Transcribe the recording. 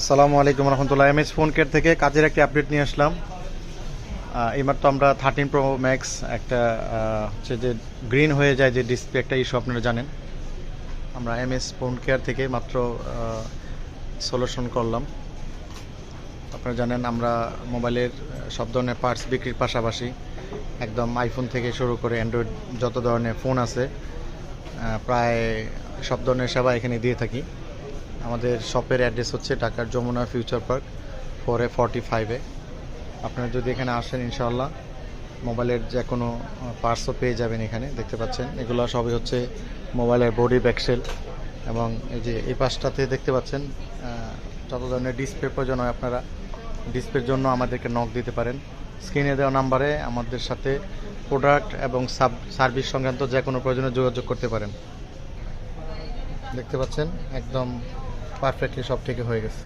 আসসালামু আলাইকুম রহমতুল্লাহ। এম এস ফোন কেয়ার থেকে কাজের একটি আপডেট নিয়ে আসলাম। এইমাত্র আমরা থার্টিন প্রো ম্যাক্স একটা হচ্ছে যে গ্রিন হয়ে যায় যে ডিসপ্লে একটা ইস্যু আপনারা জানেন। আমরা এম এস ফোন কেয়ার থেকে মাত্র সলিউশন করলাম। আপনারা জানেন আমরা মোবাইলের সব ধরনের পার্টস বিক্রির পাশাপাশি একদম আইফোন থেকে শুরু করে অ্যান্ড্রয়েড যত ধরনের ফোন আছে প্রায় সব ধরনের সেবা এখানে দিয়ে থাকি। আমাদের শপের অ্যাড্রেস হচ্ছে ঢাকার Jamuna future park four A forty ফাইভে আপনারা যদি এখানে আসেন ইনশাল্লাহ মোবাইলের যে কোনো পার্টসও পেয়ে যাবেন এখানে, দেখতে পাচ্ছেন। এগুলো সবই হচ্ছে মোবাইলের বডি ব্যাকসেল এবং এই যে এই পাশটাতে দেখতে পাচ্ছেন যত ধরনের ডিসপ্লে প্রয়োজন হয় আপনারা ডিসপ্লের জন্য আমাদেরকে নক দিতে পারেন। স্ক্রিনে দেওয়া নাম্বারে আমাদের সাথে প্রোডাক্ট এবং সাব সার্ভিস সংক্রান্ত যে কোনো প্রয়োজনে যোগাযোগ করতে পারেন। দেখতে পাচ্ছেন, একদম পারফেক্টলি সব থেকে হয়ে গেছে।